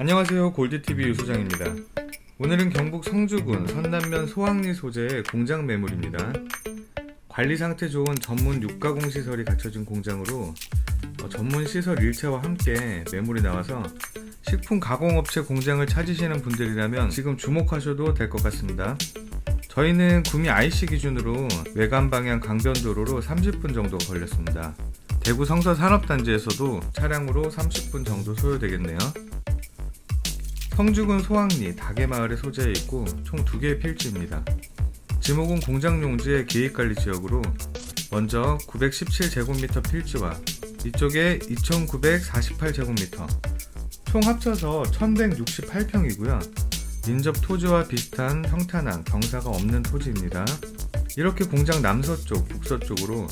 안녕하세요 골드TV 유소장입니다. 오늘은 경북 성주군 선남면 소학리 소재의 공장 매물입니다. 관리 상태 좋은 전문 육가공 시설이 갖춰진 공장으로 어, 전문 시설 일체와 함께 매물이 나와서 식품 가공업체 공장을 찾으시는 분들이라면 지금 주목하셔도 될 것 같습니다. 저희는 구미 IC 기준으로 외관 방향 강변도로로 30분 정도 걸렸습니다. 대구 성서 산업단지에서도 차량으로 30분 정도 소요되겠네요. 성주군 소학리 다계마을에 소재해 있고 총두 개의 필지입니다. 지목은 공장 용지의 계획관리 지역으로 먼저 917제곱미터 필지와 이쪽에 2948제곱미터 총 합쳐서 1168평이고요. 인접 토지와 비슷한 평탄한 경사가 없는 토지입니다. 이렇게 공장 남서쪽, 북서쪽으로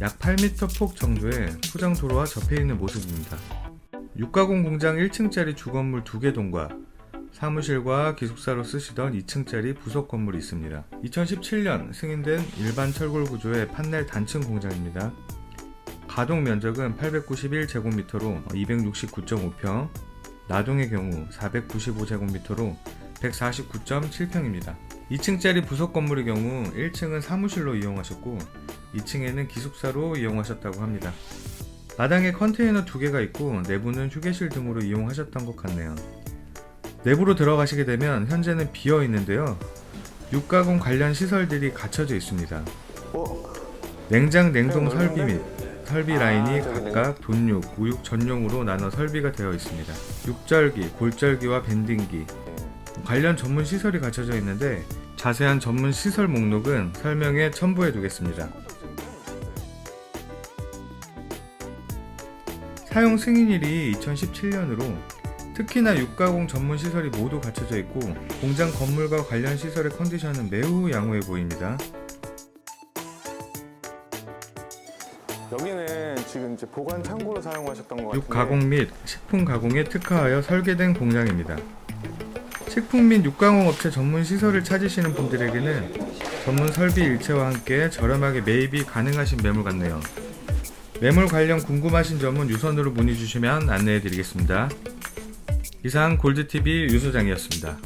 약 8m 폭 정도의 포장 도로와 접해 있는 모습입니다. 육가공 공장 1층짜리 주건물 2개 동과 사무실과 기숙사로 쓰시던 2층짜리 부속 건물이 있습니다. 2017년 승인된 일반 철골 구조의 판넬 단층 공장입니다. 가동 면적은 891제곱미터로 269.5평, 나동의 경우 495제곱미터로 149.7평입니다. 2층짜리 부속 건물의 경우 1층은 사무실로 이용하셨고 2층에는 기숙사로 이용하셨다고 합니다. 마당에 컨테이너 두 개가 있고 내부는 휴게실 등으로 이용하셨던 것 같네요. 내부로 들어가시게 되면 현재는 비어 있는데요. 육가공 관련 시설들이 갖춰져 있습니다. 어? 냉장, 냉동 설비 및? 설비 아, 라인이 각각 돈육, 우육 전용으로 나눠 설비가 되어 있습니다. 육절기, 골절기와 밴딩기 관련 전문 시설이 갖춰져 있는데 자세한 전문 시설 목록은 설명에 첨부해 두겠습니다. 사용 승인일이 2017년으로 특히나 육가공 전문 시설이 모두 갖춰져 있고 공장 건물과 관련 시설의 컨디션은 매우 양호해 보입니다. 여기는 지금 이제 보관 창고로 사용하셨던 것 같은데 육 가공 및 식품 가공에 특화하여 설계된 공장입니다. 식품 및 육가공 업체 전문 시설을 찾으시는 분들에게는 전문 설비 일체와 함께 저렴하게 매입이 가능하신 매물 같네요. 매물 관련 궁금하신 점은 유선으로 문의 주시면 안내해 드리겠습니다. 이상 골드TV 유소장이었습니다.